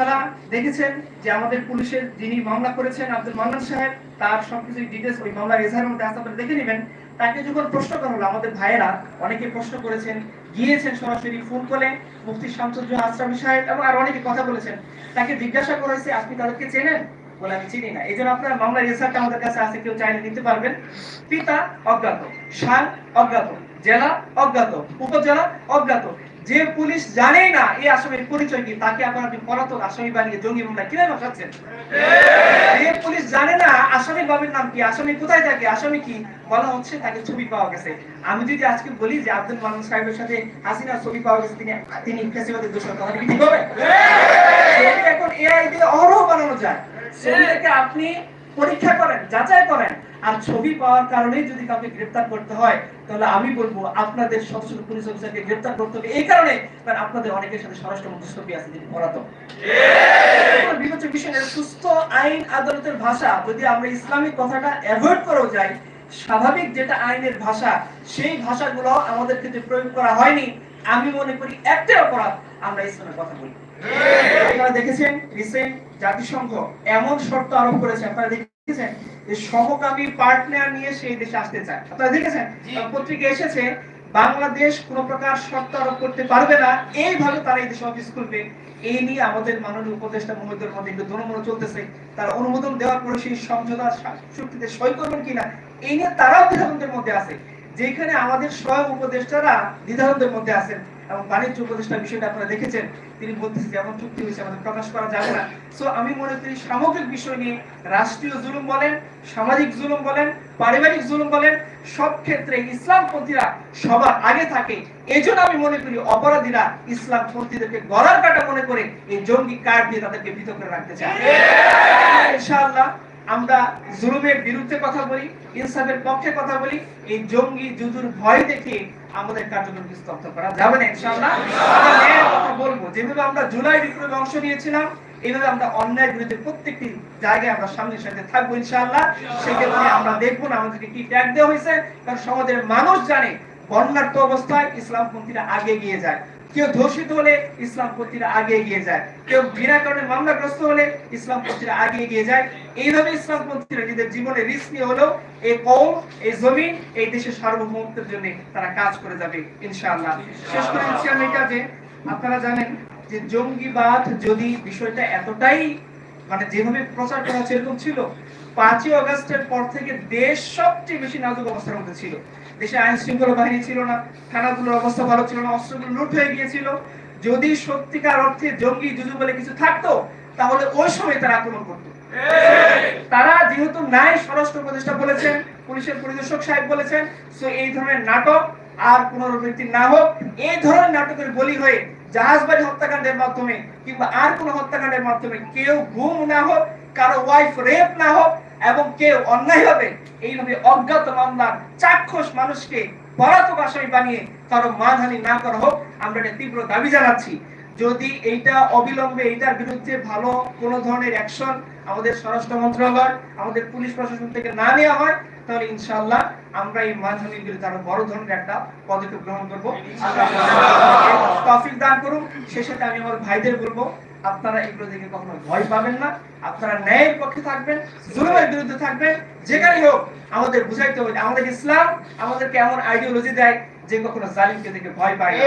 আপনারা দেখেছেন যে আমাদের পুলিশের যিনি মামলা করেছেন আব্দুল মান্নান সাহেব, তার সবকিছু ডিটেলস ওই মামলার এজাহারের মধ্যে আছে, আপনারা দেখে নেবেন। তাকে যখন প্রশ্ন করা হলো, আমাদের ভাইয়েরা অনেকে প্রশ্ন করেছেন, গিয়েছেন সরাসরি ফোন করে মুফতি শামসুজ্জোহ আশরাফি সাহেব এবং আর অনেকে কথা বলেছেন। তাকে জিজ্ঞাসা করা হয়েছে, আপনি তাদেরকে চেনেন? বলে, আমি চিনি না। এই জন্য আপনার মামলার রেজাল্টটা আমাদের কাছে আছে, কেউ চাইলে দিতে পারবেন। পিতা অজ্ঞাত সাল অজ্ঞাত, জেলা অজ্ঞাত, উপজেলা অজ্ঞাত। যে পুলিশ জানেই না এই আসামির পরিচয় কি, তাকে আপনার আপনি পলাতক আসামি বানিয়ে জঙ্গি মামলা কীভাবে বসাচ্ছেন যে পুলিশ জানে না আসামির বাবার নাম কি, আসামি কোথায় থাকে, আসামি কি, বলা হচ্ছে তাকে ছবি পাওয়া গেছে। আমি যদি আজকে বলি যে আব্দুল মান্নান সাহেবের সাথে হাসিনা ছবি পাওয়া গেছে, তিনি তিনি ফেসিবাদের দোষর কথা কি ঠিক হবে এখন এআই দিয়ে অহরহ বানানো যায়। ছবিটাকে আপনি পরীক্ষা করেন, যাচাই করেন। আর ছবি পাওয়ার কারণে যদি কাউকে গ্রেফতার করতে হয়, তাহলে আমি বলব আপনাদের সবসময় পুলিশ অফিসারকে গ্রেফতার করতে হবে। এই কারণে কারণ আপনাদের অনেকের সাথে স্বরাষ্ট্র মধ্যস্থপি আছে, যিনি পলাতক। বিবেচ্য বিষয়ের সুস্থ আইন আদালতের ভাষা, যদি আমরা ইসলামিক কথাটা অ্যাভয়েড করেও যাই, স্বাভাবিক যেটা আইনের ভাষা, সেই ভাষাগুলো আমাদের ক্ষেত্রে প্রয়োগ করা হয়নি। আমি মনে করি একটাই অপরাধ, আমরা ইসলামের কথা বলি। আপনারা দেখেছেন রিসেন্ট জাতিসংঘ এমন শর্ত আরোপ করেছে আপনারা দেখেছেন যে সমকামী পার্টনার নিয়ে সেই দেশে আসতে চায়। আপনারা দেখেছেন? পত্রিকা এসেছে বাংলাদেশ কোন প্রকার শর্ত আরোপ করতে পারবে না এইভাবে তারা এই দেশে অফিস খুলবে। এই নিয়ে আমাদের মাননীয় উপদেষ্টা মহোদয়ের মধ্যে একটু দনমন চলতেছে। তারা অনুমোদন দেওয়ার পরে সেই সমঝোতা চুক্তিতে সই করবেন কিনা এই নিয়ে তারাও দ্বিধাদ্বন্দ্বের মধ্যে আছে। যেখানে আমাদের স্বয়ং উপদেষ্টারা দ্বিধাদ্বন্দ্বের মধ্যে আছেন এবং বাণিজ্য উপদেষ্টার বিষয়টা আপনারা দেখেছেন, তিনি বলতেছেন যে এমন চুক্তি হয়েছে, আমাদের প্রকাশ করা যাবে না। সো আমি মনে করি সামগ্রিক বিষয় নিয়ে রাষ্ট্রীয় জুলুম বলেন, সামাজিক জুলুম বলেন, পারিবারিক জুলুম বলেন, সব ক্ষেত্রে ইসলাম ইসলামপন্থীরা সবার আগে থাকে। এই জন্য আমি মনে করি অপরাধীরা ইসলাম ইসলামপন্থীদেরকে গলার কাটা মনে করে এই জঙ্গি কার্ড দিয়ে তাদেরকে পৃথক করে রাখতে চায়। ইনশাআল্লাহ আমরা জুলুমের বিরুদ্ধে কথা বলি, ইনসাফের পক্ষে কথা বলি, এই জঙ্গি জুজুর ভয় দেখে আমাদের কার্যক্রমকে স্তব্ধ করা যাবে না, ইনশাআল্লাহ। আমরা ন্যায়ের কথা বলব। যেভাবে আমরা জুলাই বিপ্লবে অংশ নিয়েছিলাম, এইভাবে আমরা অন্যায়ের বিরুদ্ধে প্রত্যেকটি জায়গায় আমরা সামনের সাথে থাকব, ইনশাআল্লাহ। সেক্ষেত্রে আমরা দেখব না আমাদেরকে কি ট্যাগ দেওয়া হয়েছে, কারণ সমাজের মানুষ জানে বন্যার্থ অবস্থায় ইসলামপন্থীরা আগে গিয়ে যায়। কেউ ধর্ষিত হলে ইসলামপন্থীরা আগে এগিয়ে যায়। কেউ বিনা কারণে মামলাগ্রস্ত হলে ইসলামপন্থীরা আগে এগিয়ে যায়। এইভাবে ইসলামপন্থীরা নিজেদের জীবনে রিস্ক নিয়ে হলেও এই কৌম এই জমিন, এই দেশের সার্বভৌমত্বের জন্য তারা কাজ করে যাবে, ইনশাআল্লাহ। শেষ করে আমি এটা যে আপনারা জানেন যে জঙ্গিবাদ যদি বিষয়টা এতটাই মানে যেভাবে প্রচার করা হচ্ছে এরকম ছিল পাঁচই পর থেকে দেশ সবচেয়ে বেশি নাজুক অবস্থার মধ্যে ছিল। দেশে আইন শৃঙ্খলা বাহিনী ছিল না, থানাগুলোর অবস্থা ভালো ছিল না, অস্ত্রগুলো লুট হয়ে গিয়েছিল। যদি সত্যিকার অর্থে জঙ্গি জুজু বলে কিছু থাকতো, তাহলে ওই সময় তারা আক্রমণ করতো। তারা যেহেতু নাই স্বরাষ্ট্র উপদেষ্টা বলেছেন, পুলিশের পরিদর্শক সাহেব বলেছেন, সো এই ধরনের নাটক আর পুনরাবৃত্তি না হোক। এই ধরনের নাটকের বলি হয়ে জাহাজবাড়ি হত্যাকাণ্ডের মাধ্যমে কিংবা আর কোনো হত্যাকাণ্ডের মাধ্যমে কেউ গুম না হোক, কারও ওয়াইফ রেপ না হোক, এবং কেউ অন্যায় হবে এইভাবে অজ্ঞাত মামলার চাক্ষুষ মানুষকে পলাতক আসামি বানিয়ে কারও মানহানি না করা হোক, আমরা এটা তীব্র দাবি জানাচ্ছি। যদি এইটা অবিলম্বে এইটার বিরুদ্ধে ভালো কোনো ধরনের অ্যাকশন আমাদের স্বরাষ্ট্র মন্ত্রণালয়, আমাদের পুলিশ প্রশাসন থেকে না নেওয়া হয় তাহলে ইনশাআল্লাহ আমরা এই বিরুদ্ধে আরও বড় ধরনের একটা পদক্ষেপ গ্রহণ করব দান করুন সেই সাথে আমি আমার ভাইদের বলব আপনারা এগুলো দেখে কখনো ভয় পাবেন না। আপনারা ন্যায়ের পক্ষে থাকবেন জুলুমের বিরুদ্ধে থাকবেন যেখানেই হোক আমাদের বুঝাইতে হবে আমাদের ইসলাম আমাদেরকে এমন আইডিওলজি দেয় যে কখনো জালিমকে দেখে ভয় পায় না।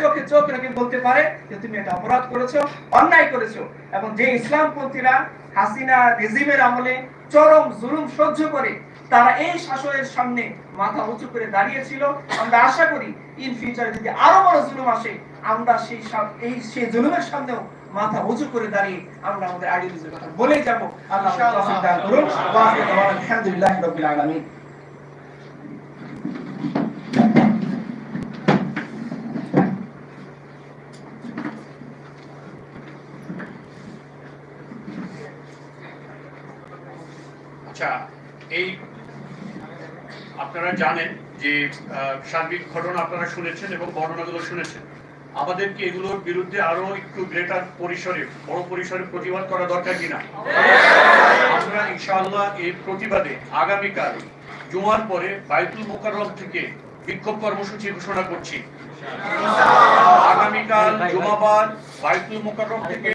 চোখে চোখ রেখে বলতে পারে যে তুমি এটা অপরাধ করেছ অন্যায় করেছ। এবং যে ইসলামপন্থীরা হাসিনা রেজিমের আমলে চরম জুলুম সহ্য করে তারা এই শাসনের সামনে মাথা উঁচু করে দাঁড়িয়েছিল। আমরা আশা করি ইন ফিউচার যদি আরও বড় জুলুম আসে আমরা সেই এই সেই জুলুমের সামনেও মাথা উঁচু করে দাঁড়িয়ে আমরা আমাদের আইডিওলজির কথা বলেই যাব। আল্লাহ করুন। আলহামদুলিল্লাহি। রাব্বিল আলামিন আচ্ছা এই আপনারা জানেন যে সার্বিক ঘটনা আপনারা শুনেছেন এবং বর্ণনাগুলো শুনেছেন। আমাদেরকে এগুলোর বিরুদ্ধে আরও একটু গ্রেটার পরিসরে, বড় পরিসরে প্রতিবাদ করা দরকার কিনা? আমরা ইনশাআল্লাহ এই প্রতিবাদে আগামীকাল জুমার পরে বাইতুল মোকাররম থেকে বিক্ষোভ কর্মসূচি ঘোষণা করছি। আগামীকাল জুমাবার বাইতুল মোকাররম থেকে